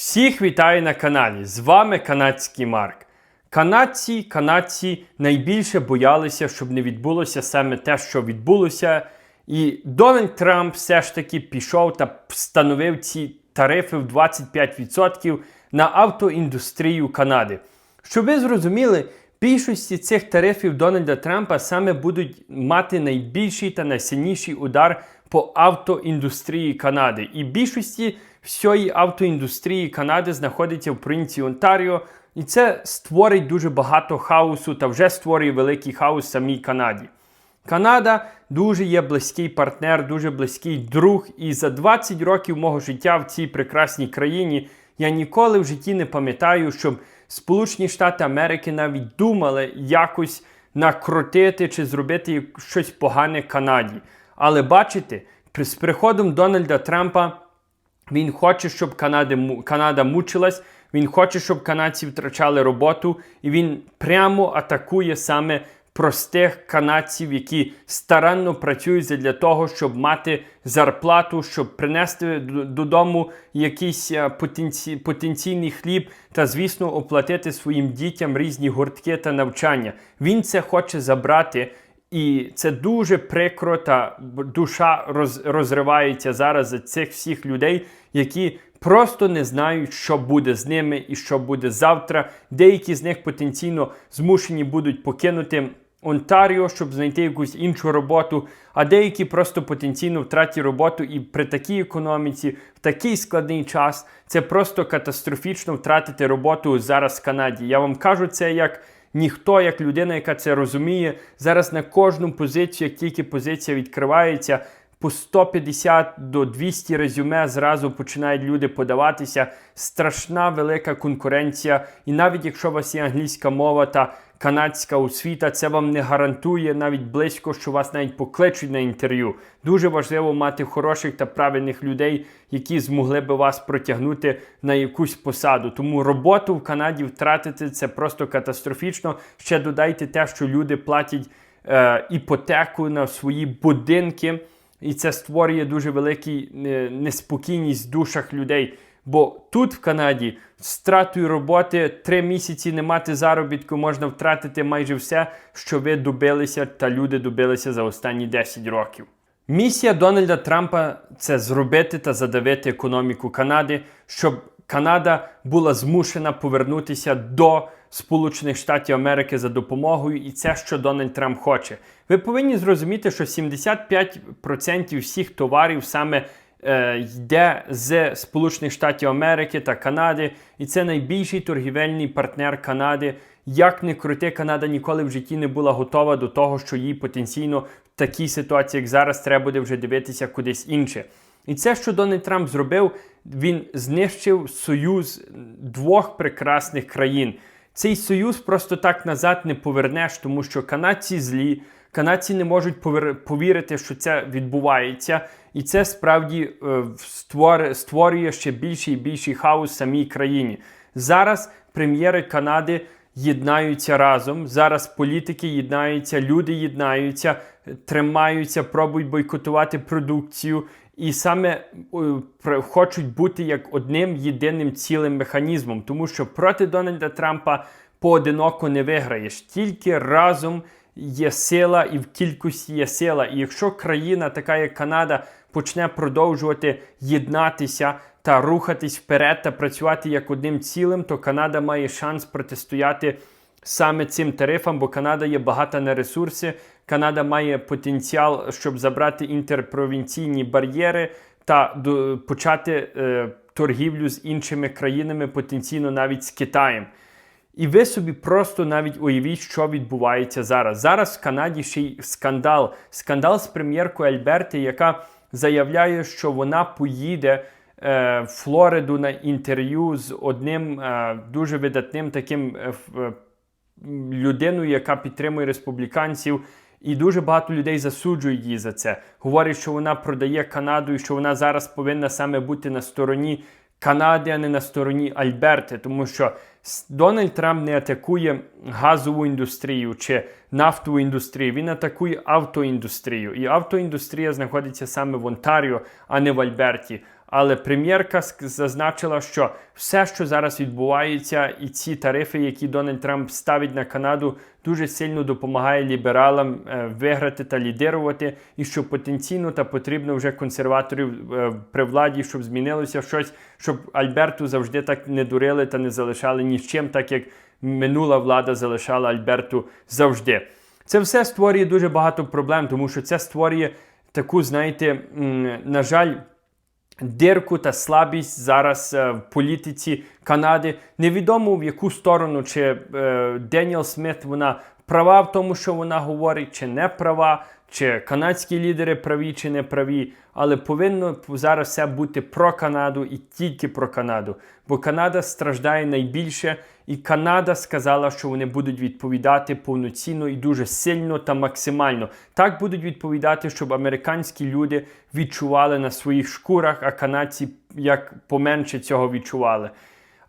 Всіх вітаю на каналі. З вами канадський Марк. Канадці, канадці найбільше боялися, щоб не відбулося саме те, що відбулося. І Дональд Трамп все ж таки пішов та встановив ці тарифи в 25% на автоіндустрію Канади. Щоб ви зрозуміли, більшості цих тарифів Дональда Трампа саме будуть мати найбільший та найсильніший удар по автоіндустрії Канади. І більшості всієї автоіндустрії Канади знаходиться в провінції Онтаріо, і це створить дуже багато хаосу та вже створює великий хаос самій Канаді. Канада дуже є близький партнер, дуже близький друг. І за 20 років мого життя в цій прекрасній країні я ніколи в житті не пам'ятаю, щоб Сполучені Штати Америки навіть думали якось накрутити чи зробити щось погане Канаді. Але бачите, з приходом Дональда Трампа він хоче, щоб Канади, му- Канада мучилась, він хоче, щоб канадці втрачали роботу, і він прямо атакує саме простих канадців, які старанно працюють для того, щоб мати зарплату, щоб принести додому якийсь е, потенці... потенційний хліб та, звісно, оплатити своїм дітям різні гуртки та навчання. Він це хоче забрати. І це дуже прикро та душа роз, розривається зараз за цих всіх людей, які просто не знають, що буде з ними і що буде завтра. Деякі з них потенційно змушені будуть покинути Онтаріо, щоб знайти якусь іншу роботу, а деякі просто потенційно втратять роботу. І при такій економіці, в такий складний час, це просто катастрофічно втратити роботу зараз в Канаді. Я вам кажу це як. Ніхто, як людина, яка це розуміє, зараз на кожну позицію, як тільки позиція відкривається, по 150 до 200 резюме зразу починають люди подаватися. Страшна велика конкуренція. І навіть якщо у вас є англійська мова та канадська освіта, це вам не гарантує навіть близько, що вас навіть покличуть на інтерв'ю. Дуже важливо мати хороших та правильних людей, які змогли би вас протягнути на якусь посаду. Тому роботу в Канаді втратити це просто катастрофічно. Ще додайте те, що люди платять е, іпотеку на свої будинки. І це створює дуже великий е, неспокійність в душах людей. Бо тут в Канаді з втратою роботи три місяці не мати заробітку, можна втратити майже все, що ви добилися та люди добилися за останні 10 років. Місія Дональда Трампа це зробити та задавити економіку Канади, щоб Канада була змушена повернутися до Сполучених Штатів Америки за допомогою, і це, що Дональд Трамп хоче. Ви повинні зрозуміти, що 75% всіх товарів саме е, йде з Сполучених Штатів Америки та Канади, і це найбільший торгівельний партнер Канади. Як не крути, Канада ніколи в житті не була готова до того, що їй потенційно в такій ситуації, як зараз, треба буде вже дивитися кудись інше. І це, що Дональд Трамп зробив, він знищив союз двох прекрасних країн. Цей союз просто так назад не повернеш, тому що канадці злі, канадці не можуть повірити, що це відбувається, і це справді е, створ- створює ще більший і більший хаос в самій країні. Зараз прем'єри Канади єднаються разом. Зараз політики єднаються, люди єднаються, тримаються, пробують бойкотувати продукцію. І саме хочуть бути як одним єдиним цілим механізмом, тому що проти Дональда Трампа поодиноко не виграєш. Тільки разом є сила і в кількості є сила. І якщо країна, така як Канада, почне продовжувати єднатися та рухатись вперед та працювати як одним цілим, то Канада має шанс протистояти саме цим тарифам, бо Канада є багата на ресурси. Канада має потенціал, щоб забрати інтерпровінційні бар'єри та почати е, торгівлю з іншими країнами, потенційно навіть з Китаєм. І ви собі просто навіть уявіть, що відбувається зараз. Зараз в Канаді ще й скандал. Скандал з прем'єркою Альберти, яка заявляє, що вона поїде е, в Флориду на інтерв'ю з одним е, дуже видатним таким е, е, людиною, яка підтримує республіканців. І дуже багато людей засуджують її за це. Говорять, що вона продає Канаду і що вона зараз повинна саме бути на стороні Канади, а не на стороні Альберти, тому що Дональд Трамп не атакує газову індустрію чи нафтову індустрію, він атакує автоіндустрію. І автоіндустрія знаходиться саме в Онтаріо, а не в Альберті. Але прем'єрка зазначила, що все, що зараз відбувається, і ці тарифи, які Дональд Трамп ставить на Канаду, дуже сильно допомагає лібералам е, виграти та лідирувати, і що потенційно та потрібно вже консерваторів е, при владі, щоб змінилося щось, щоб Альберту завжди так не дурили та не залишали ні з чим, так як минула влада залишала Альберту завжди. Це все створює дуже багато проблем, тому що це створює таку, знаєте, на жаль, дирку та слабість зараз е, в політиці Канади. Невідомо в яку сторону, чи е, Деніел Сміт вона права в тому, що вона говорить, чи не права, чи канадські лідери праві, чи не праві. Але повинно зараз все бути про Канаду і тільки про Канаду. Бо Канада страждає найбільше, і Канада сказала, що вони будуть відповідати повноцінно і дуже сильно та максимально. Так будуть відповідати, щоб американські люди відчували на своїх шкурах, а канадці як поменше цього відчували.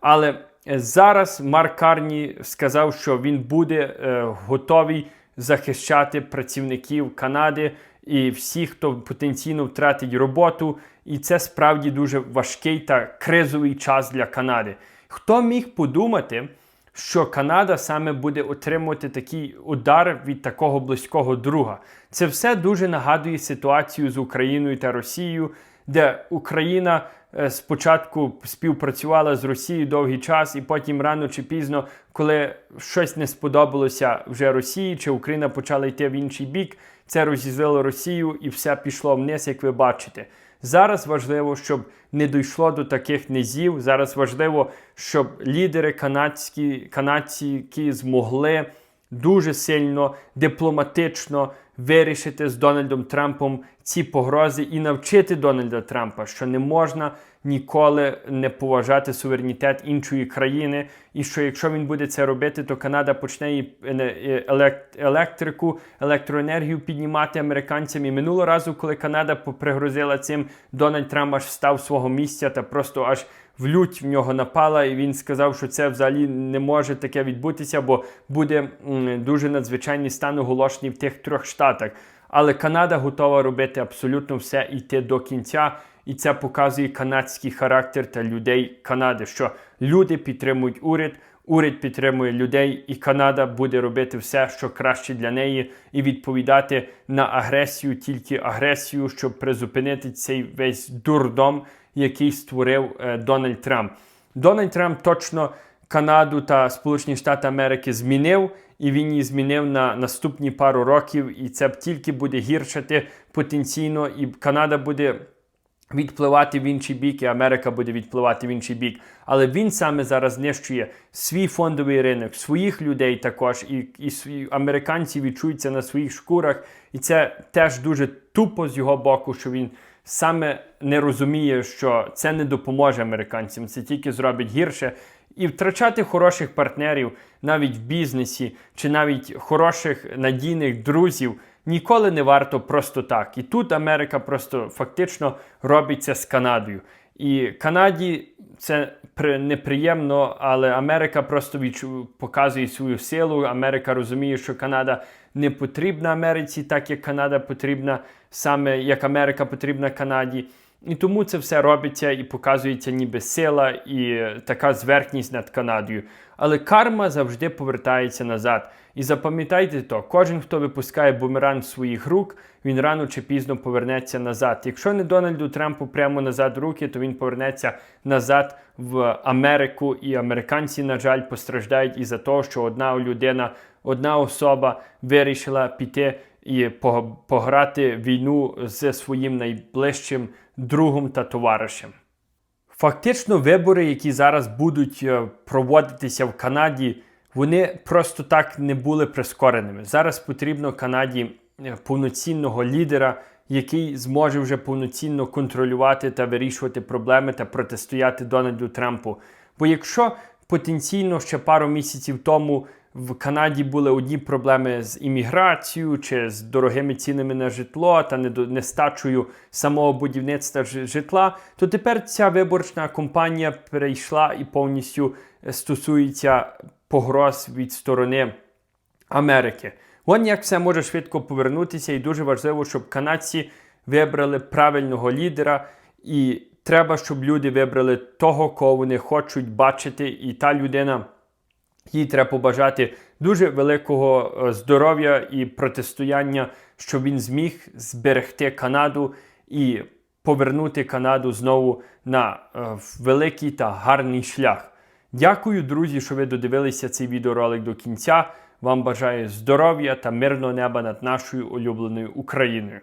Але е, зараз Марк Карні сказав, що він буде е, готовий захищати працівників Канади і всіх, хто потенційно втратить роботу. І це справді дуже важкий та кризовий час для Канади. Хто міг подумати, що Канада саме буде отримувати такий удар від такого близького друга? Це все дуже нагадує ситуацію з Україною та Росією, де Україна е, спочатку співпрацювала з Росією довгий час, і потім рано чи пізно, коли щось не сподобалося вже Росії, чи Україна почала йти в інший бік, це розізлило Росію і все пішло вниз, як ви бачите. Зараз важливо, щоб не дійшло до таких низів. Зараз важливо, щоб лідери канадські, канадські змогли дуже сильно дипломатично вирішити з Дональдом Трампом ці погрози і навчити Дональда Трампа, що не можна ніколи не поважати суверенітет іншої країни, і що якщо він буде це робити, то Канада почне і ене- елек- електрику, електроенергію піднімати американцям. І минулого разу, коли Канада пригрозила цим, Дональд Трамп аж встав свого місця та просто аж в лють в нього напала, і він сказав, що це взагалі не може таке відбутися, бо буде дуже надзвичайний стан оголошений в тих трьох штатах. Але Канада готова робити абсолютно все іти до кінця. І це показує канадський характер та людей Канади, що люди підтримують уряд, уряд підтримує людей, і Канада буде робити все, що краще для неї, і відповідати на агресію, тільки агресію, щоб призупинити цей весь дурдом, який створив е, Дональд Трамп. Дональд Трамп точно Канаду та Сполучені Штати Америки змінив, і він її змінив на наступні пару років, і це тільки буде гіршати потенційно, і Канада буде відпливати в інший бік, і Америка буде відпливати в інший бік. Але він саме зараз знищує свій фондовий ринок, своїх людей також, і, і свої американці відчуються на своїх шкурах. І це теж дуже тупо з його боку, що він саме не розуміє, що це не допоможе американцям, це тільки зробить гірше. І втрачати хороших партнерів навіть в бізнесі, чи навіть хороших надійних друзів ніколи не варто просто так. І тут Америка просто фактично робиться з Канадою. І Канаді це при- неприємно, але Америка просто відчу- показує свою силу. Америка розуміє, що Канада не потрібна Америці, так як Канада потрібна саме як Америка потрібна Канаді. І тому це все робиться і показується ніби сила і е, така зверхність над Канадою. Але карма завжди повертається назад. І запам'ятайте то, кожен, хто випускає бумеранг своїх рук, він рано чи пізно повернеться назад. Якщо не Дональду Трампу прямо назад руки, то він повернеться назад в Америку. І американці, на жаль, постраждають із-за того, що одна людина, одна особа вирішила піти і пог- пограти війну зі своїм найближчим другом та товаришем. Фактично, вибори, які зараз будуть е, проводитися в Канаді, вони просто так не були прискореними. Зараз потрібно Канаді е, повноцінного лідера, який зможе вже повноцінно контролювати та вирішувати проблеми та протистояти Дональду Трампу. Бо якщо потенційно ще пару місяців тому в Канаді були одні проблеми з імміграцією чи з дорогими цінами на житло та нестачею самого будівництва житла, то тепер ця виборчна кампанія перейшла і повністю е, стосується погроз від сторони Америки. Вон як все може швидко повернутися, і дуже важливо, щоб канадці вибрали правильного лідера. І треба, щоб люди вибрали того, кого вони хочуть бачити, і та людина. Їй треба побажати дуже великого е, здоров'я і протистояння, щоб він зміг зберегти Канаду і повернути Канаду знову на е, великий та гарний шлях. Дякую, друзі, що ви додивилися цей відеоролик до кінця. Вам бажаю здоров'я та мирного неба над нашою улюбленою Україною.